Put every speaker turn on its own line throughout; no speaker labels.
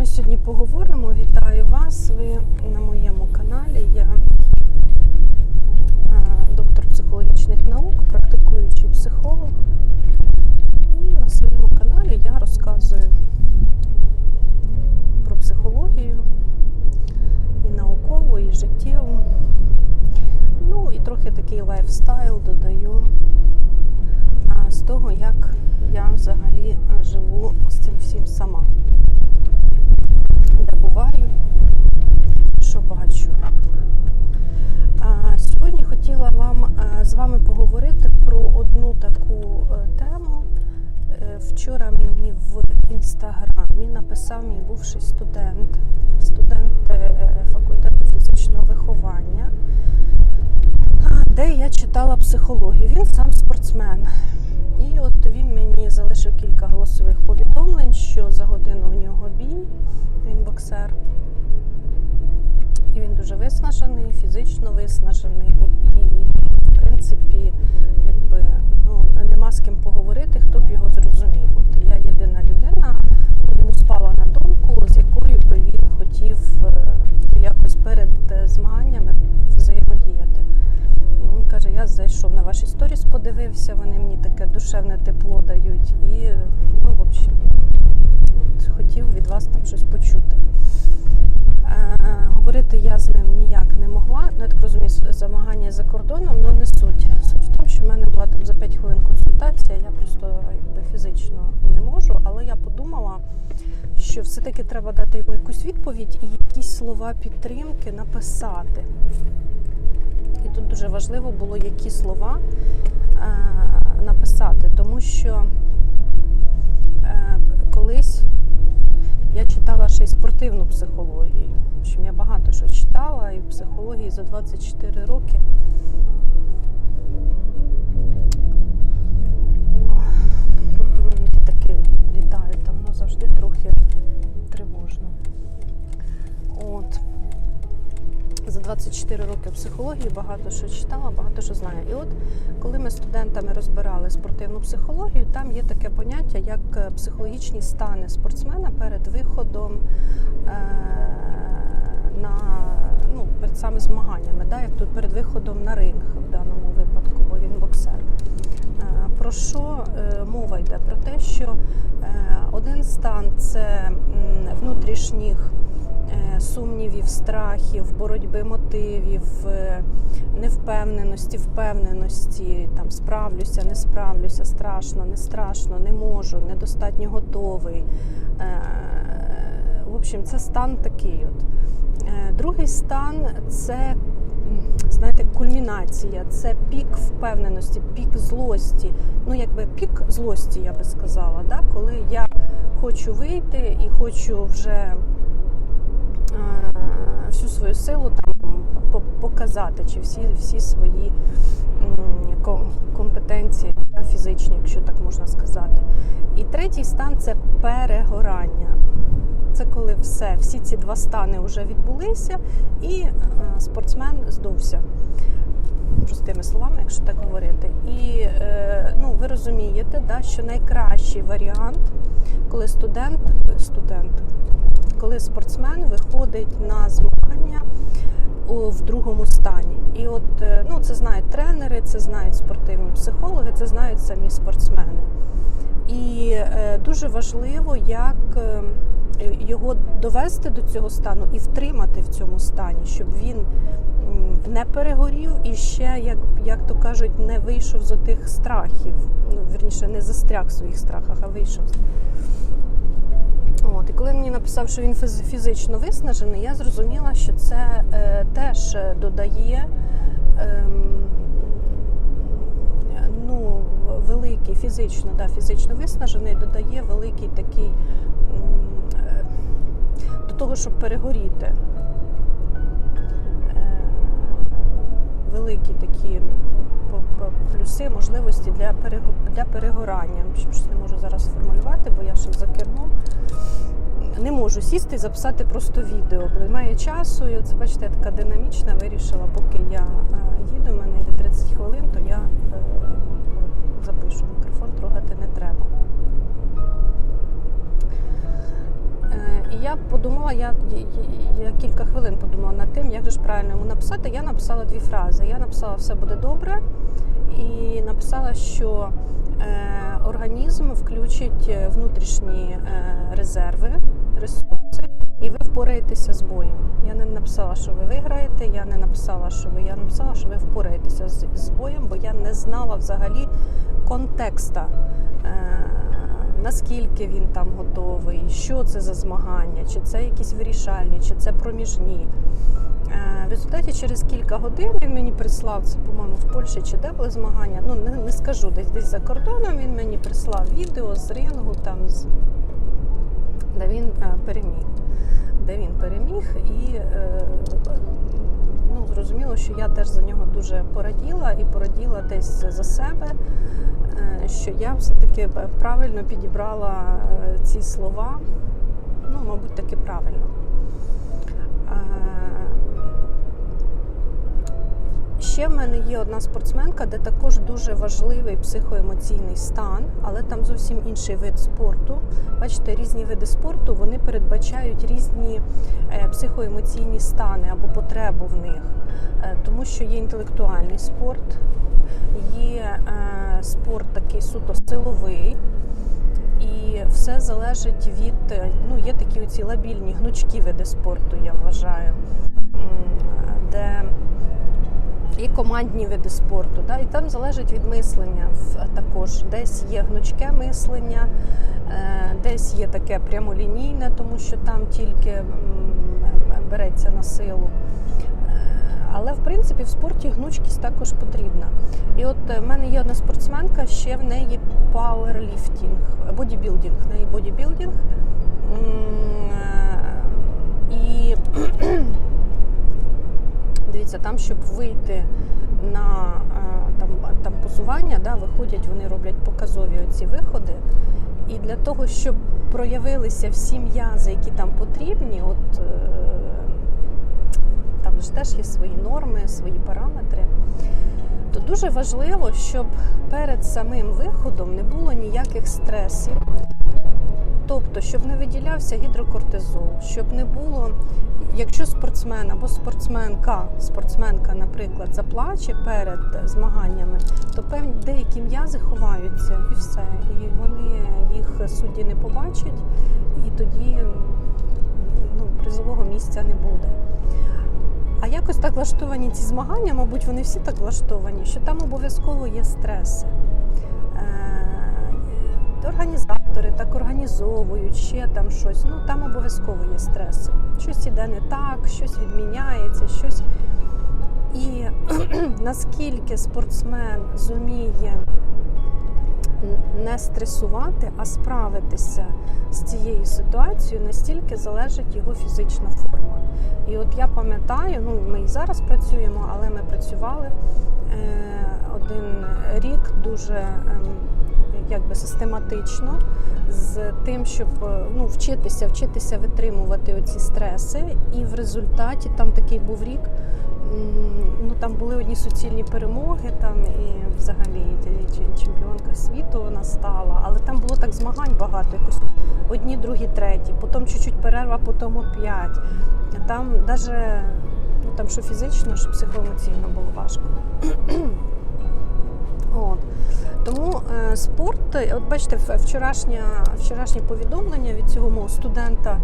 ми сьогодні поговоримо? Вітаю вас. Ви на моєму каналі. Я е, доктор психологічних наук, практикуючий психолог. І на своєму каналі я розказую про психологію і наукову, і життєву. Ну і трохи такий лайфстайл додаю з того, як я взагалі е, живу з цим всім сама. Виснажений, фізично виснажений. І, в принципі, якби ну, нема з ким поговорити, хто б його зрозумів. От я єдина людина, йому спала на думку, з якою би він хотів е, якось перед е, змаганнями взаємодіяти. Він каже, я зайшов на ваші сторіс, подивився, вони мені таке душевне тепло дають. І, ну, в общем, от хотів від вас там щось почути. Е, говорити я з ним ніяк не могла. Ну, я так розумію, замагання за кордоном, але не суть. Суть в тому, що в мене була там за 5 хвилин консультація, я просто якби фізично не можу, але я подумала, що все-таки треба дати йому якусь відповідь і якісь слова підтримки написати. І тут дуже важливо було, які слова е, написати, тому що е, колись я читала ще й спортивну психологію. В общем, я багато що читала і в психології за 24 роки. 24 роки психології багато що читала, багато що знаю. І от коли ми студентами розбирали спортивну психологію, там є таке поняття, як е, психологічні стани спортсмена перед виходом е- на ну, перед саме змаганнями, да, як тут перед виходом на ринг в даному випадку, бо він боксер. Е, Про що е, мова йде? Про те, що е, один стан це внутрішніх сумнівів, страхів, боротьби мотивів, е, невпевненості, впевненості, там справлюся, не справлюся, страшно, не страшно, не можу, недостатньо готовий. Е, В общем, це стан такий. От. Е, Другий стан це знаєте, кульмінація, це пік впевненості, пік злості. Ну, якби пік злості, я би сказала, да? коли я хочу вийти і хочу вже е, всю свою силу там показати, чи всі, всі свої компетенції фізичні, якщо так можна сказати. І третій стан це перегорання. Це коли все, всі ці два стани вже відбулися, і е, спортсмен здувся. Простими словами, якщо так говорити. І е, ну, ви розумієте, да, що найкращий варіант, коли студент, студент, коли спортсмен виходить на змагання в другому стані. І от е, ну, це знають тренери, це знають спортивні психологи, це знають самі спортсмени. І е, дуже важливо, як е, його довести до цього стану і втримати в цьому стані, щоб він не перегорів і ще, як, як то кажуть, не вийшов з отих страхів. Ну, вірніше, не застряг в своїх страхах, а вийшов. От, і коли мені написав, що він фіз- фізично виснажений, я зрозуміла, що це е, теж е, додає ем, ну, великий фізично, да, фізично виснажений, додає великий такий е, до того, щоб перегоріти. Е, Великі такі плюси, можливості для, для перегорання. Щось не можу зараз сформулювати, бо я ще за кермом. Не можу сісти і записати просто відео, бо немає часу. І оце, бачите, я така динамічна, вирішила, поки я е, їду, в мене є 30 хвилин, то я е, запишу. Мікрофон трогати я подумала, я, я, я кілька хвилин подумала над тим, як же ж правильно йому написати. Я написала дві фрази. Я написала все буде добре, і написала, що е, організм включить е, внутрішні е, резерви, ресурси, і ви впораєтеся з боєм. Я не написала, що ви виграєте, я не написала, що ви. Я написала, що ви впораєтеся з, з боєм, бо я не знала взагалі контекста. Е, наскільки він там готовий, що це за змагання, чи це якісь вирішальні, чи це проміжні. Е, В результаті через кілька годин він мені прислав це, по-моєму, в Польщі чи де були змагання. Ну не, не скажу, десь десь за кордоном він мені прислав відео з рингу, там з де він е, переміг. Де він переміг, і е, ну, зрозуміло, що я теж за нього дуже пораділа і пораділа десь за себе, е, що я все-таки правильно підібрала е, ці слова. Ну, мабуть, таки правильно. Ще в мене є одна спортсменка, де також дуже важливий психоемоційний стан, але там зовсім інший вид спорту. Бачите, різні види спорту вони передбачають різні е, психоемоційні стани або потребу в них, Е, тому що є інтелектуальний спорт, є е, спорт такий суто силовий. І все залежить від ну є такі оці лабільні гнучкі види спорту, я вважаю, де і командні види спорту. Да? І там залежить від мислення також. Десь є гнучке мислення, е, десь є таке прямолінійне, тому що там тільки береться на силу. Е, Але в принципі в спорті гнучкість також потрібна. І от е, в мене є одна спортсменка, ще в неї пауерліфтінг, бодібілдинг, в неї бодібілдинг. І дивіться, там, щоб вийти на е, там, там позування, да, виходять, вони роблять показові оці виходи. І для того, щоб проявилися всі м'язи, які там потрібні, от е, там ж теж є свої норми, свої параметри, то дуже важливо, щоб перед самим виходом не було ніяких стресів. Тобто, щоб не виділявся гідрокортизол, щоб не було, якщо спортсмен або спортсменка, спортсменка, наприклад, заплаче перед змаганнями, то певні деякі м'язи ховаються і все. І вони їх судді не побачать, і тоді ну, призового місця не буде. А якось так влаштовані ці змагання, мабуть, вони всі так влаштовані, що там обов'язково є стреси. Е, Організатори так організовують ще там щось. Ну там обов'язково є стреси. Щось іде не так, щось відміняється, щось. І наскільки спортсмен зуміє не стресувати, а справитися з цією ситуацією, настільки залежить його фізична форма. І от я пам'ятаю, ну ми і зараз працюємо, але ми працювали е, один рік дуже ем, якби систематично з тим, щоб е, ну, вчитися, вчитися витримувати оці стреси. І в результаті там такий був рік. Ну там були одні суцільні перемоги, там і взагалі чемпіонка світу вона стала, але там було так змагань багато, якось одні, другі, треті, потім чуть-чуть перерва, потім оп'ять. Там навіть ну, там що фізично, що психоемоційно було важко. Спорт, от бачите, вчорашнє, вчорашнє повідомлення від цього мого студента,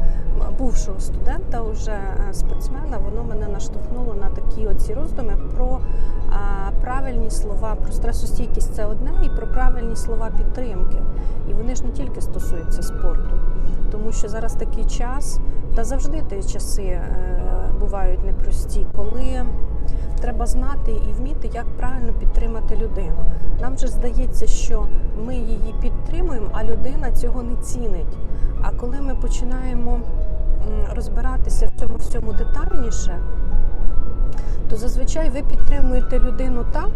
бувшого студента, уже е, спортсмена, воно мене наштовхнуло на такі оці роздуми про е, правильні слова, про стресостійкість. Це одне, і про правильні слова підтримки. І вони ж не тільки стосуються спорту, тому що зараз такий час, та завжди ті часи е, бувають непрості, коли треба знати і вміти, як правильно підтримати людину. Нам же здається, що ми її підтримуємо, а людина цього не цінить. А коли ми починаємо розбиратися в цьому всьому детальніше, то зазвичай ви підтримуєте людину так,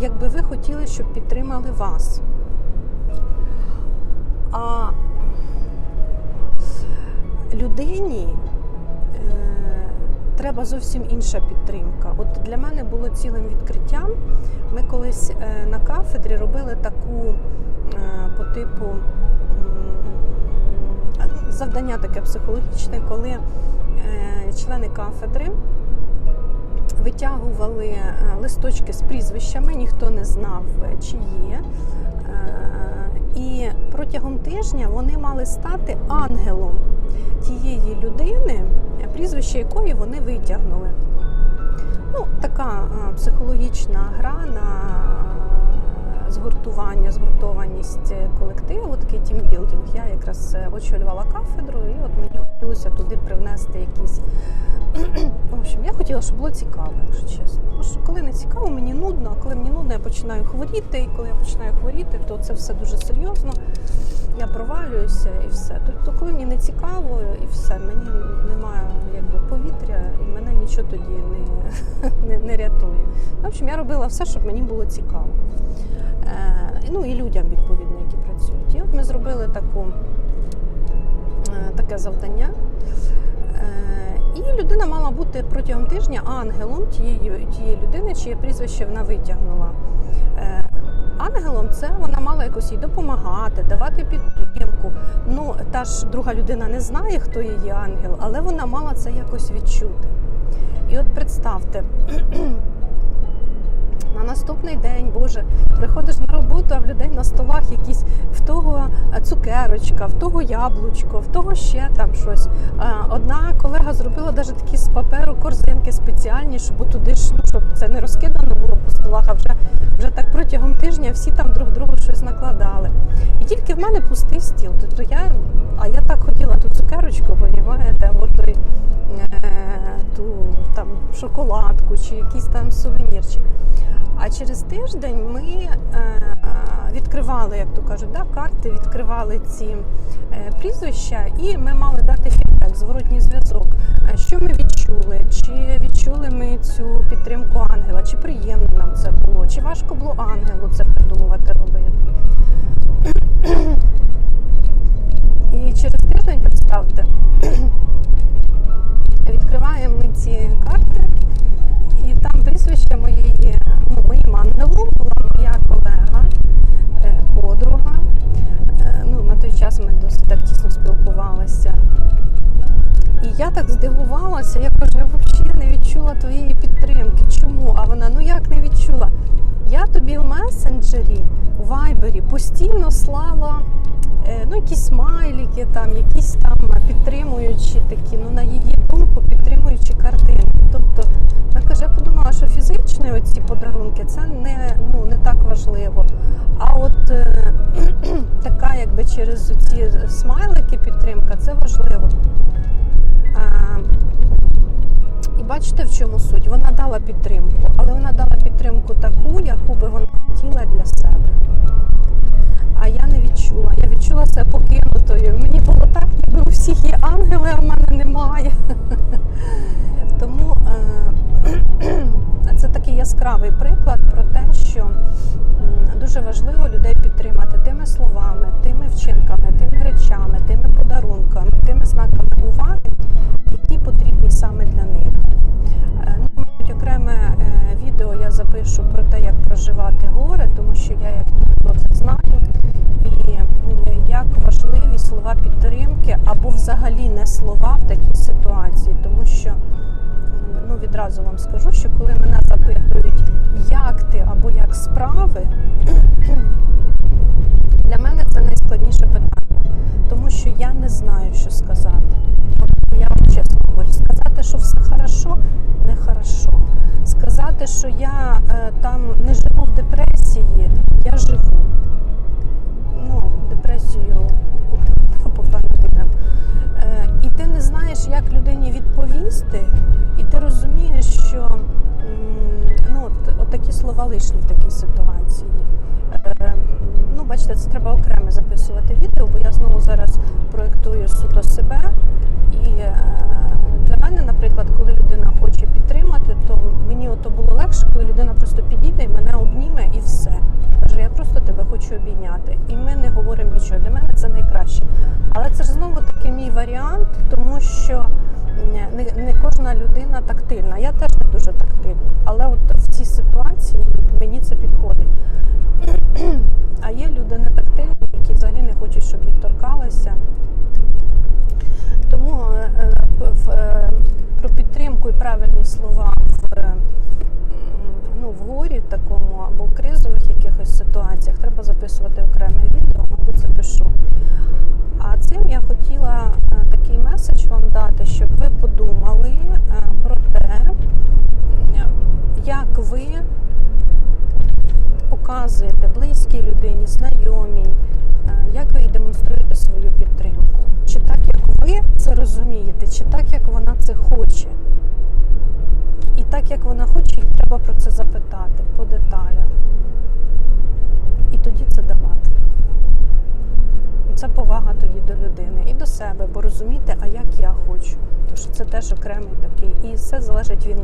як би ви хотіли, щоб підтримали вас. А людині треба зовсім інша підтримка. От для мене було цілим відкриттям. Ми колись е, на кафедрі робили таку е, по типу м, завдання таке психологічне, коли е, члени кафедри витягували листочки з прізвищами, ніхто не знав, чиї. Е, І протягом тижня вони мали стати ангелом тієї людини, е, прізвище якої вони витягнули. Ну, така е, психологічна гра на е, згуртування, згуртованість колективу, такий тімбілдинг. Я якраз очолювала кафедру, і от мені хотілося туди привнести якісь. В общем, я хотіла, щоб було цікаво, якщо чесно. Тому що коли не цікаво, мені нудно, а коли мені нудно, я починаю хворіти. І коли я починаю хворіти, то це все дуже серйозно. Я провалююся і все. Тобто, коли мені не цікаво і все, мені немає якби повітря, і мене нічого тоді не, не, не рятує. В общем, я робила все, щоб мені було цікаво. Е, ну і людям, відповідно, які працюють. І от ми зробили таку, е, таке завдання. Е, І людина мала бути протягом тижня ангелом тієї, тієї людини, чиє прізвище вона витягнула. Е, Ангелом це вона мала якось їй допомагати, давати підтримку. Ну, та ж друга людина не знає, хто її ангел, але вона мала це якось відчути. І от представте, на наступний день, Боже, приходиш на роботу, а в людей на столах якісь в того цукерочка, в того яблучко, в того ще там щось. Одна колега зробила навіть такі з паперу корзинки спеціальні, щоб туди ж, ну, щоб це не розкидано було по столах, а вже, вже так тижня всі там друг другу щось накладали. І тільки в мене пустий стіл. Тобто я, а я так хотіла ту цукерочку, понімаєте, от той, е, шоколадку чи якийсь там сувенірчик. А через тиждень ми е, відкривали, як то кажуть, да, карти, відкривали ці е, прізвища, і ми мали дати фідбек, зворотній зв'язок. Е, Що ми відчули? Чи відчули ми цю підтримку ангела? Чи приємно нам це було? Чи важко було ангелу це придумувати робити? Там, підтримуючі такі, ну на її думку, підтримуючі картинки. Тобто, вона каже, я подумала, що фізичні оці подарунки це не, ну, не так важливо. А от е, така, якби через ці смайлики підтримка, це важливо. А, і бачите, в чому суть? Вона дала підтримку, але вона дала підтримку таку, яку би вона хотіла для себе. А я не відчула. Я відчула себе покинутою. Мені було так, ніби у всіх є ангели, а в мене немає. Тому е, це такий яскравий приклад про те, що дуже важливо людей підтримати тими словами, тими вчинками, тими речами, тими подарунками, тими знаками уваги, які потрібні саме для них. Е, Ну, окреме е, відео я запишу про те, як проживати горе, тому що я як ніхто це знаю. І як важливі слова підтримки або взагалі не слова в такій ситуації, тому що ну, відразу вам скажу, що коли мене запитують, це треба окремо записувати відео, бо я знову зараз проєктую суто себе. І е, для мене, наприклад, коли людина хоче підтримати, то мені ото було легше, коли людина просто підійде і мене обніме і все. Каже, я просто тебе хочу обійняти. І ми не говоримо нічого. Для мене це найкраще. Але це ж знову таки мій варіант, тому що не, не кожна людина тактильна. Я теж не дуже тактильна. Але от в цій ситуації мені це підходить. А є люди не тактильні, які взагалі не хочуть, щоб їх торкалися. Тому е, е, е, про підтримку і правильні слова в ну, в горі такому або в кризових якихось ситуаціях треба записувати окреме відео, мабуть, запишу. А цим я хотіла такий меседж вам дати, щоб ви подумали про те, як ви показуєте. Знайомі, е, як ви їй демонструєте свою підтримку? Чи так, як ви це розумієте, чи так, як вона це хоче? І так, як вона хоче, їй треба про це запитати по деталях. І тоді це давати. Це повага тоді до людини і до себе, бо розуміти, а як я хочу. Тому що це теж окремий такий. І все залежить від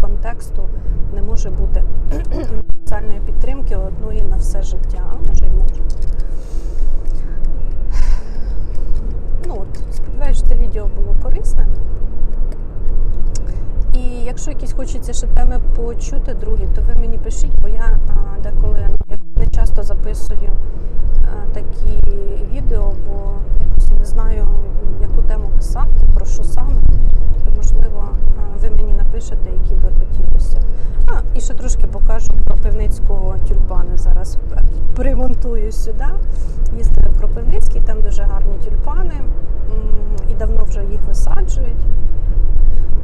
контексту не може бути універсальної підтримки одної на все життя. Може й може. Ну от, Сподіваюся, що це відео було корисне. І якщо якісь хочеться ще теми почути, другі, то ви мені пишіть, бо я деколи ну, не часто записую такі відео, бо якось не знаю, яку тему писати, про що саме можливо, е, ви мені напишете, які би хотілося. А, і ще трошки покажу Кропивницького тюльпани. Зараз примонтую сюди. Їздили в Кропивницький, там дуже гарні тюльпани і давно вже їх висаджують.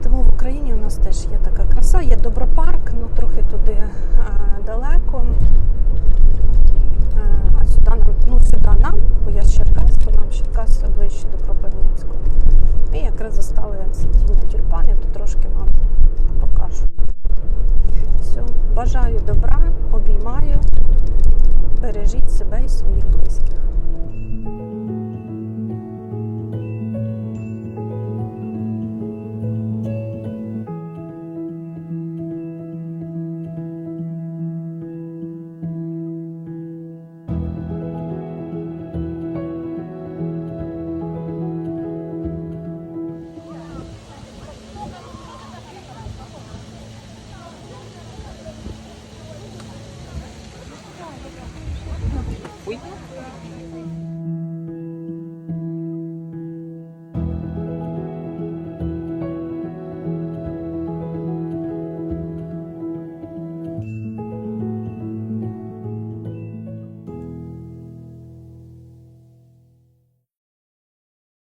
Тому в Україні у нас теж є така краса, є добропарк, ну трохи туди е, далеко.